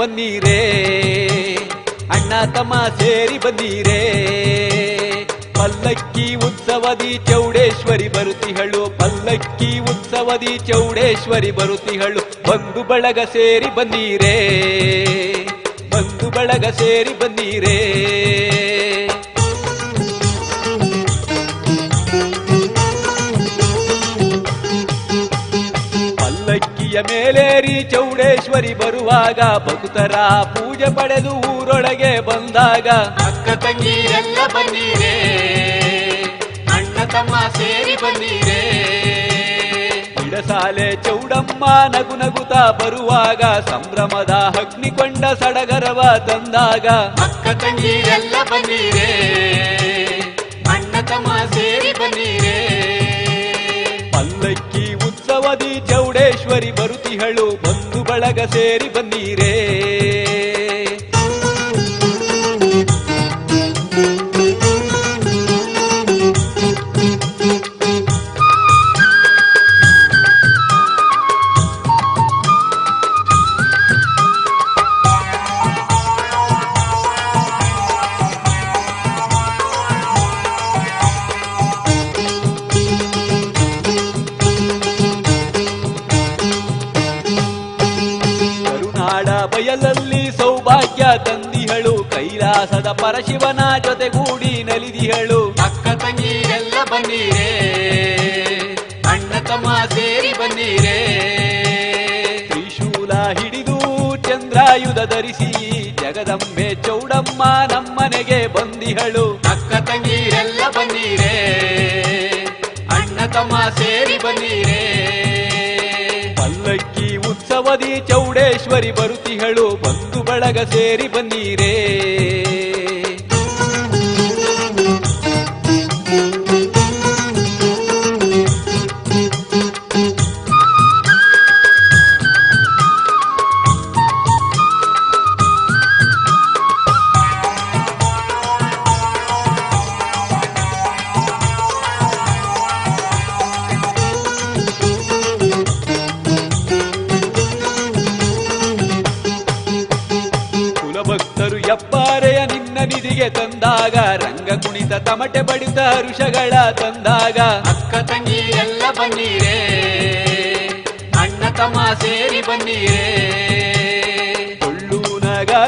ಬನ್ನೀರೇ. ಅಣ್ಣ ತಮ್ಮ ಸೇರಿ ಬನ್ನೀರೇ. ಪಲ್ಲಕ್ಕಿ ಉತ್ಸವದಿ ಚೌಡೇಶ್ವರಿ ಬರುತ್ತಿಹಳು. ಪಲ್ಲಕ್ಕಿ ಉತ್ಸವದಿ ಚೌಡೇಶ್ವರಿ ಬರುತ್ತಿಹಳು. ಬಂಧು ಬಳಗ ಸೇರಿ ಬನ್ನೀರೇ. ಬಂಧು ಬಳಗ ಸೇರಿ ಬನ್ನೀರೇ. ಪಲ್ಲಕ್ಕಿಯ ಮೇಲೇರಿ ಚೌಡೇಶ್ವರಿ ಬರುವಾಗ ಭಕ್ತರ ಪೂಜೆ ಪಡೆದು ಊರೊಳಗೆ ಬಂದಾಗ ಅಕ್ಕ ತಂಗಿ ಎಲ್ಲ ಬನ್ನಿರೇ ಅಣ್ಣ ತಮ್ಮ ಸೇರಿ ಬನ್ನಿರೇ. ಇಡಸಾಲೆ ಚೌಡಮ್ಮ ನಗು ನಗುತ್ತಾ ಬರುವಾಗ ಸಂಭ್ರಮದ ಅಗ್ನಿಕೊಂಡ ಸಡಗರವ ತಂದಾಗ ಅಕ್ಕ ತಂಗಿ ಎಲ್ಲ ಬನ್ನೀರೇ. ಬರುತಿಹಳು ಬಂದು ಬಳಗ ಸೇರಿ ಬನ್ನೀರೇ. ಕೈಲಾಸದ ಪರಶಿವನ ಜೊತೆಗೂಡಿ ನಲಿದಿಹಳು ಅಕ್ಕ ತಂಗಿ ಎಲ್ಲ ಬನ್ನಿರೆ ಅಣ್ಣ ತಮ್ಮ ಸೇರಿ ಬನ್ನಿರೆ. ತ್ರಿಶೂಲ ಹಿಡಿದು ಚಂದ್ರಾಯುಧ ಧರಿಸಿ ಜಗದಂಬೆ ಚೌಡಮ್ಮ ನಮ್ಮನೆಗೆ ಬಂದಿಹಳು ಅಕ್ಕ ತಂಗಿ ಎಲ್ಲ ಬನ್ನಿರೆ ಅಣ್ಣ ತಮ್ಮ ಸೇರಿ ಬನ್ನಿರೆ. ಪಲ್ಲಕ್ಕಿ ಉತ್ಸವದಿ ಚೌಡೇಶ್ವರಿ ಬರುತ್ತಿಹಳು ಬಂಧು ಬಳಗ ಸೇರಿ ಬನ್ನೀರೇ.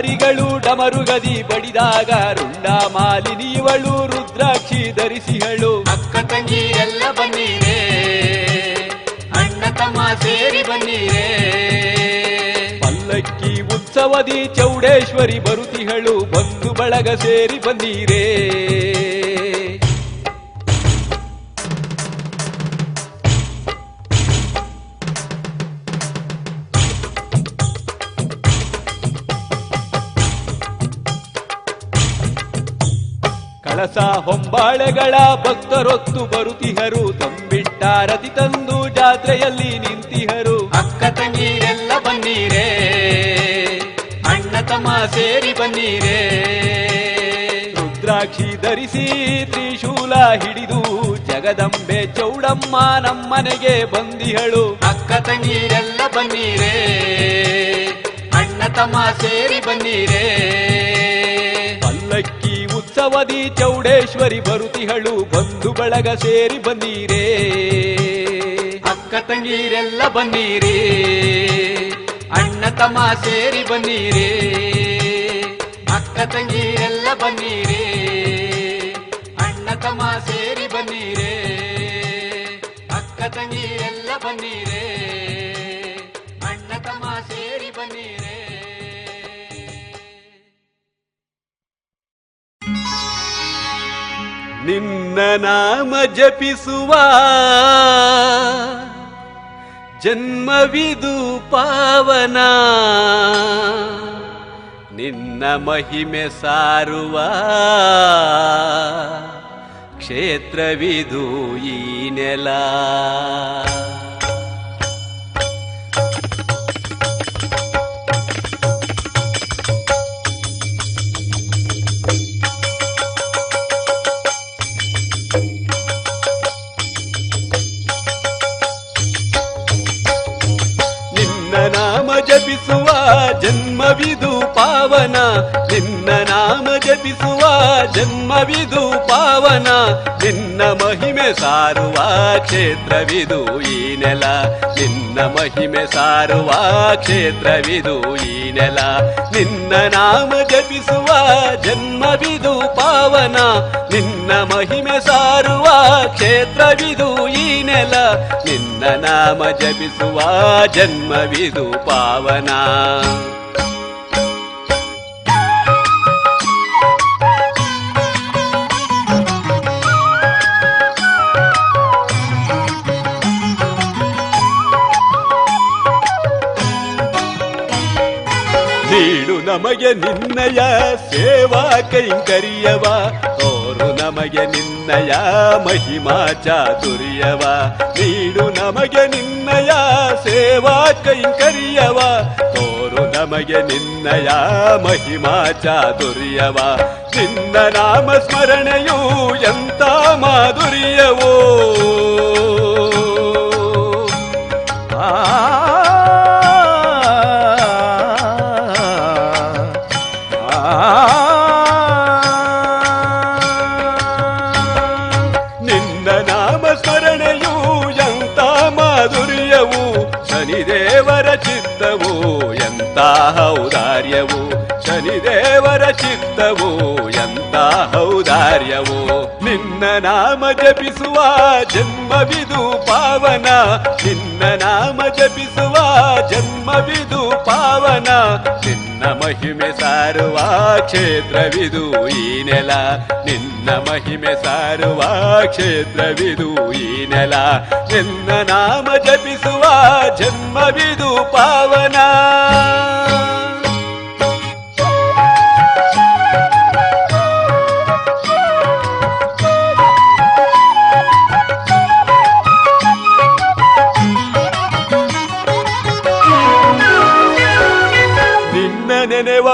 ನಗಾರಿಗಳು ಡಮರುಗದಿ ಬಡಿದಾಗ ರುಂಡ ಮಾಲಿನಿಯವಳು ರುದ್ರಾಕ್ಷಿ ಧರಿಸಿಹಳು. ಅಕ್ಕ ತಂಗಿ ಎಲ್ಲ ಬನ್ನಿರೆ ಅಣ್ಣ ತಮ್ಮ ಸೇರಿ ಬನ್ನಿರೆ. ಪಲ್ಲಕ್ಕಿ ಉತ್ಸವದಿ ಚೌಡೇಶ್ವರಿ ಬರುತಿಹಳು ಬಂಧು ಬಳಗ ಸೇರಿ ಬನ್ನೀರೇ. ಕಳಸ ಹೊಂಬಾಳೆಗಳ ಭಕ್ತರೊತ್ತು ಬರುತಿಹರು. ತಂಬಿಟ್ಟ ರತಿ ತಂದು ಜಾತ್ರೆಯಲ್ಲಿ ನಿಂತಿಹರು. ಅಕ್ಕ ತಂಗಿರೆಲ್ಲ ಬನ್ನೀರೇ ಅಣ್ಣ ತಮ್ಮ ಸೇರಿ ಬನ್ನೀರೇ. ರುದ್ರಾಕ್ಷಿ ಧರಿಸಿ ತ್ರಿಶೂಲ ಹಿಡಿದು ಜಗದಂಬೆ ಚೌಡಮ್ಮ ನಮ್ಮನೆಗೆ ಬಂದಿಹಳು. ಅಕ್ಕ ತಂಗಿರೆಲ್ಲ ಬನ್ನೀರೇ ಅಣ್ಣ ತಮ್ಮ ಸೇರಿ ಬನ್ನೀರೇ. ಉತ್ಸವದಿ ಚೌಡೇಶ್ವರಿ ಬರುತಿಹಳು ಬಂಧು ಬಳಗ ಸೇರಿ ಬಂದೀರೇ ಅಕ್ಕ ತಂಗೀರೆಲ್ಲ ಬನ್ನೀರಿ. ಅಣ್ಣ ತಮ್ಮ ಸೇರಿ ಬನ್ನೀರಿ. ಅಕ್ಕ ತಂಗೀರೆಲ್ಲ ಬನ್ನೀರಿ. ಅಣ್ಣ ತಮ್ಮ ಸೇರಿ ಬನ್ನೀರೇ. ಅಕ್ಕ ತಂಗೀರೆಲ್ಲ ಬನ್ನೀರಿ. ನಾಮ ಜಪಿಸುವ ಜನ್ಮವಿದು ಪಾವನ. ನಿನ್ನ ಮಹಿಮೆ ಸಾರುವ ಕ್ಷೇತ್ರವಿದು ಈ ನೆಲ. ಜನ್ಮವಿದು ಪಾವನ, ನಿನ್ನ ಮಹಿಮೆ ಸಾರುವ ಕ್ಷೇತ್ರವಿದು ಈ ನೆಲ. ನಿನ್ನ ಮಹಿಮೆ ಸಾರುವ ಕ್ಷೇತ್ರವಿದು ಈ ನೆಲ. ನಿನ್ನ ನಾಮ ಜಪಿಸುವ ಜನ್ಮವಿದು ಪಾವನ, ನಿನ್ನ ಮಹಿಮೆ ಸಾರುವ ಕ್ಷೇತ್ರವಿದು ಈ ನೆಲ. ನಿನ್ನ ನಾಮ ಜಪಿಸುವ ಜನ್ಮವಿದು ಪಾವನ. ನಮಗೆ ನಿನ್ನಯ ಸೇವಾ ಕೈಂಕರಿಯವ. ತೋರು ನಮಗೆ ನಿನ್ನಯ ಮಹಿಮಾ ಚಾತುರ್ಯವ. ನೀಡು ನಮಗೆ ನಿನ್ನಯ ಸೇವಾ ಕೈಂಕರಿಯವ. ತೋರು ನಮಗೆ ನಿನ್ನಯ ಮಹಿಮಾ ಚಾತುರ್ಯವ. ನಿನ್ನ ನಾಮ ಸ್ಮರಣೆಯು ಎಂತ ಮಾಧುರ್ಯವೋ. ಚಿತ್ತವು, ಎಂತ ಹೌದಾರ್ಯವೋ ನಿನ್ನ ನಾಮ ಜಪಿಸುವ ಜನ್ಮವಿದು ಪಾವನ. ನಿನ್ನ ನಾಮ ಜಪಿಸುವ ಜನ್ಮವಿದು ಪಾವನ. ನಿನ್ನ ಮಹಿಮೆ ಸಾರುವ ಕ್ಷೇತ್ರವಿದು ಈ ನೆಲ. ನಿನ್ನ ಮಹಿಮೆ ಸಾರುವ ಕ್ಷೇತ್ರವಿದು ಈ ನೆಲ. ನಿನ್ನ ನಾಮ ಜಪಿಸುವ ಜನ್ಮವಿದು ಪಾವನ.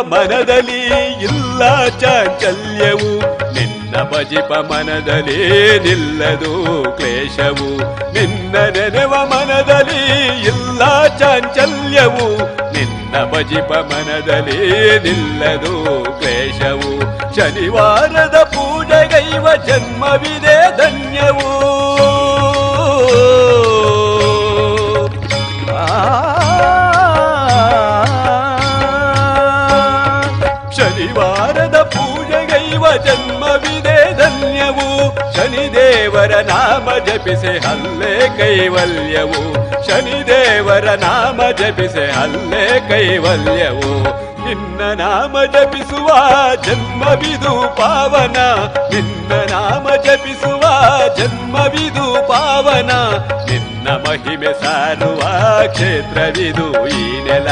ಮನದಲ್ಲಿ ಇಲ್ಲ ಚಾಂಚಲ್ಯವು, ನಿನ್ನ ಭಜಿಪ ಮನದಲ್ಲಿ ನಿಲ್ಲದು ಕ್ಲೇಶವು, ನಿನ್ನ ನೆನೆವ ಮನದಲ್ಲಿ ಇಲ್ಲ ಚಾಂಚಲ್ಯವು, ನಿನ್ನ ಭಜಿಪ ಮನದಲ್ಲಿ ನಿಲ್ಲದು ಕ್ಲೇಶವು. ಶನಿವಾರದ ಪೂಜೆಗೈವ ಜನ್ಮವಿದೆ ಧನ್ಯವು. ಜಪಿಸೆ ಹಲ್ಲೆ ಕೈವಲ್ಯವು. ಶನಿದೇವರ ನಾಮ ಜಪಿಸೆ ಹಲ್ಲೆ ಕೈವಲ್ಯವು. ನಿನ್ನ ನಾಮ ಜಪಿಸುವ ಜನ್ಮವಿದು ಪಾವನ. ನಿನ್ನ ನಾಮ ಕ್ಷೇತ್ರವಿದು ಈ ನೆಲ.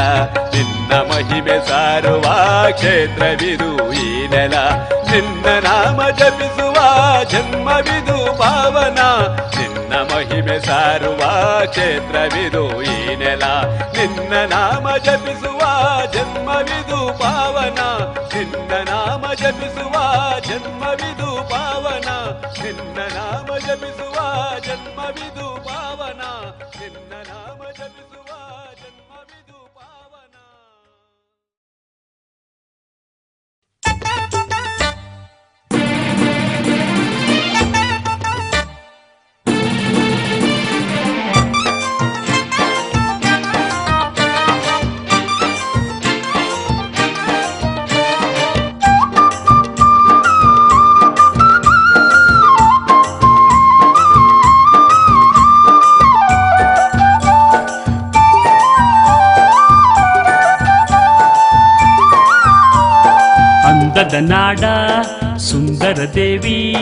ನಿನ್ನ ಮಹಿಮೆ ಸಾರುವ ಕ್ಷೇತ್ರವಿದು ಈ ನೆಲ. ನಿನ್ನ ನಾಮ ಜಪಿಸುವ ಜನ್ಮವಿದು ಪಾವನ. ನಿನ್ನ ಮಹಿಮೆ ಸಾರುವ ಕ್ಷೇತ್ರವಿದು ಈ ನೆಲ. ನಿನ್ನ ನಾಮ ಜಪಿಸುವ ಸುಂದರ ದೇವಿ,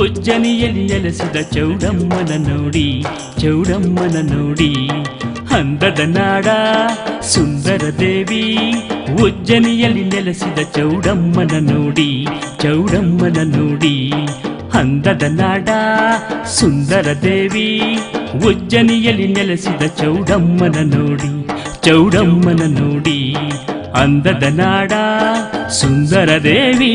ಉಜ್ಜನಿಯಲ್ಲಿ ನೆಲೆಸಿದ ಚೌಡಮ್ಮನ ನೋಡಿ ಚೌಡಮ್ಮನ ನೋಡಿ. ಹಂದದ ನಾಡ, ಸುಂದರ ದೇವಿ, ಉಜ್ಜನಿಯಲ್ಲಿ ನೆಲೆಸಿದ ಚೌಡಮ್ಮನ ನೋಡಿ ಚೌಡಮ್ಮನ ನೋಡಿ. ಹಂದದ ನಾಡ, ಸುಂದರ ದೇವಿ, ಉಜ್ಜನಿಯಲ್ಲಿ ನೆಲೆಸಿದ ಚೌಡಮ್ಮನ ನೋಡಿ ಚೌಡಮ್ಮನ ನೋಡಿ. ಅಂದದ ನಾಡ, ಸುಂದರ ದೇವಿ.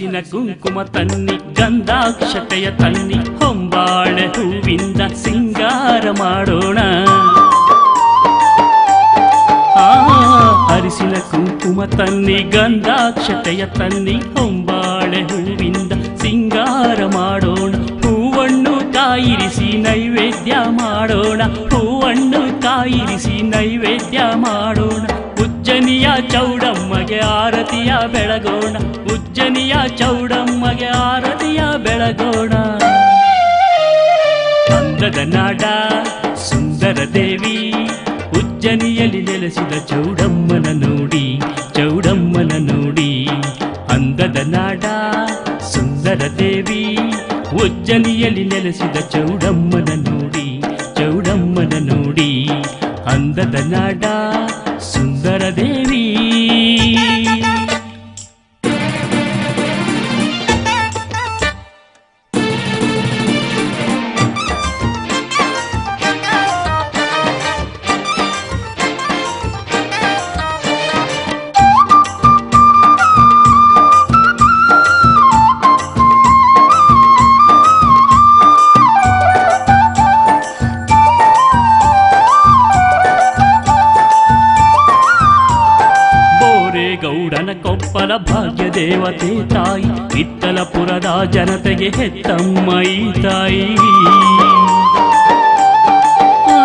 ಅರಿಸಿನ ಕುಂಕುಮ ತನ್ನಿ, ಗಂಧಾಕ್ಷತೆಯ ತನ್ನಿ, ಹೊಂಬಾಳೆ ಹೂವಿಂದ ಸಿಂಗಾರ ಮಾಡೋಣ. ಆ ಕುಂಕುಮ ತನ್ನಿ, ಗಂಧಾಕ್ಷತೆಯ ತನ್ನಿ, ಹೊಂಬಾಳೆ ಹೂವಿಂದ ಸಿಂಗಾರ ಮಾಡೋಣ. ಹೂವನ್ನು ಕಾಯಿರಿಸಿ ನೈವೇದ್ಯ ಮಾಡೋಣ. ಹೂವನ್ನು ಕಾಯಿರಿಸಿ ನೈವೇದ್ಯ ಮಾಡೋಣ. ಉಜ್ಜನಿಯ ಚೌಡಮ್ಮಗೆ ಆರತಿಯ ಬೆಳಗೋಣ. ಉಜ್ಜನಿಯ ಚೌಡಮ್ಮಗೆ ಆರತಿಯ ಬೆಳಗೋಣ. ಅಂದದ ನಾಡ, ಸುಂದರ ದೇವಿ, ಉಜ್ಜನಿಯಲ್ಲಿ ನೆಲೆಸಿದ ಚೌಡಮ್ಮನ ನೋಡಿ ಚೌಡಮ್ಮನ ನೋಡಿ. ಅಂದದ ನಾಡ, ಸುಂದರ ದೇವಿ, ಉಜ್ಜನಿಯಲ್ಲಿ ನೆಲೆಸಿದ ಚೌಡಮ್ಮನ ನೋಡಿ ಚೌಡಮ್ಮನ ನೋಡಿ. ಅಂದದ ನಾಡ ದೇವತೆ ತಾಯಿ ವಿಠಲಪುರದ ಜನತೆಗೆ ಹೆತ್ತಮ್ಮ ಈ ತಾಯಿ ಆ,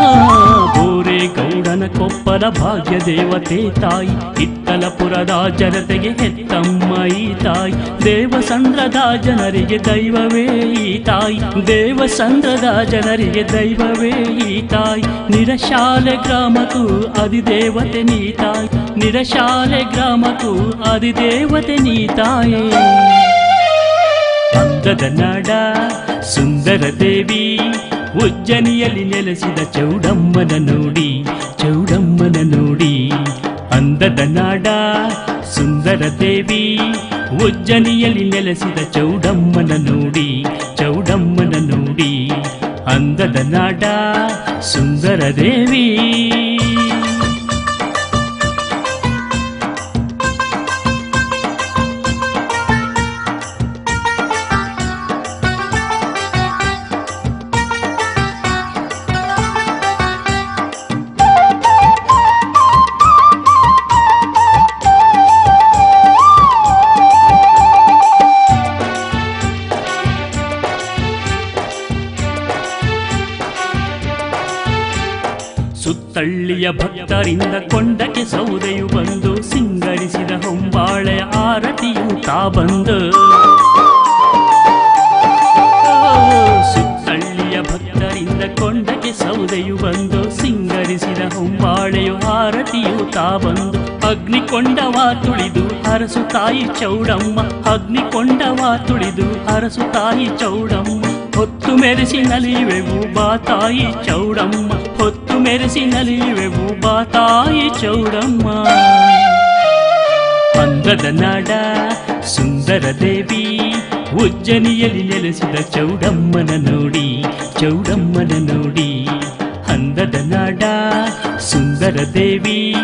ಬೋರೇಗೌಡನ ಕೊಪ್ಪಲ ಭಾಗ್ಯ ದೇವತೆ ತಾಯಿ ವಿಠಲಪುರದ ಜನತೆಗೆ ಹೆತ್ತಮ್ಮ ಈ ತಾಯಿ. ದೇವಸಂದ್ರದ ಜನರಿಗೆ ದೈವವೇ ಈ ತಾಯಿ. ದೇವಸಂದ್ರದ ಜನರಿಗೆ ದೈವವೇ ಈ ತಾಯಿ. ನಿರಶಾಲೆ ಗ್ರಾಮಕ್ಕೂ ಅಧಿದೇವತೆ ನೀ ತಾಯಿ. ನಿರಶಾಲೆ ಗ್ರಾಮಕ್ಕೂ ಅಧಿದೇವತೆ ನೀ ತಾಯಿ. ಭಕ್ತದ ನಾಡ, ಸುಂದರ ದೇವಿ, ಉಜ್ಜನಿಯಲ್ಲಿ ನೆಲೆಸಿದ ಚೌಡಮ್ಮನ ನೋಡಿ ಚೌಡಮ್ಮನ ನೋಡಿ. ಅಂದದ ಸುಂದರ ದೇವಿ ಉಜ್ಜನಿಯಲ್ಲಿ ನೆಲೆಸಿದ ಚೌಡಮ್ಮನ ನೋಡಿ ಚೌಡಮ್ಮನ ನೋಡಿ ನಾಡ ಸುಂದರ ಭಕ್ತರಿಂದ ಕೊಂಡಕ್ಕೆ ಸೌದೆಯು ಬಂದು ಸಿಂಗರಿಸಿದ ಹೊಂಬಾಳೆಯ ಆರತಿಯು ತಾ ಬಂದು. ಸುತ್ತಳ್ಳಿಯ ಭಕ್ತರಿಂದ ಕೊಂಡಕ್ಕೆ ಸೌದೆಯು ಬಂದು ಸಿಂಗರಿಸಿದ ಹೊಂಬಾಳೆಯು ಆರತಿಯು ತಾ ಬಂದು. ಅಗ್ನಿಕೊಂಡವ ತುಳಿದು ಅರಸು ತಾಯಿ ಚೌಡಮ್ಮ, ಅಗ್ನಿಕೊಂಡವ ತುಳಿದು ಅರಸು ತಾಯಿ ಚೌಡಮ್ಮ. ಹೊತ್ತು ಮೆರೆಸಿ ನಲಿವೆವು ಬಾತಾಯಿ ಚೌಡಮ್ಮ. ಹೊತ್ತು ಮೆರೆಸಿ ನಲಿವೆವು ಬಾತಾಯಿ ಚೌಡಮ್ಮ. ಅಂದದ ನಾಡ, ಸುಂದರ ದೇವಿ, ಉಜ್ಜನಿಯಲ್ಲಿ ನೆಲೆಸಿದ ಚೌಡಮ್ಮನ ನೋಡಿ ಚೌಡಮ್ಮನ ನೋಡಿ. ಅಂದದ ನಾಡ, ಸುಂದರ ದೇವಿ,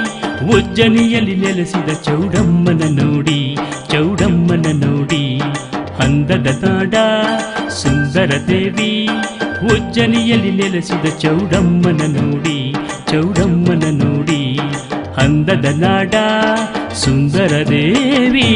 ಉಜ್ಜನಿಯಲ್ಲಿ ನೆಲೆಸಿದ ಚೌಡಮ್ಮನ ನೋಡಿ. ಸುಂದರ ದೇವಿ ಉಜ್ಜನಿಯಲ್ಲಿ ನೆಲೆಸಿದ ಚೌಡಮ್ಮನ ನೋಡಿ ಚೌಡಮ್ಮನ ನೋಡಿ ಅಂದದ ನಾಡ ಸುಂದರ ದೇವಿ.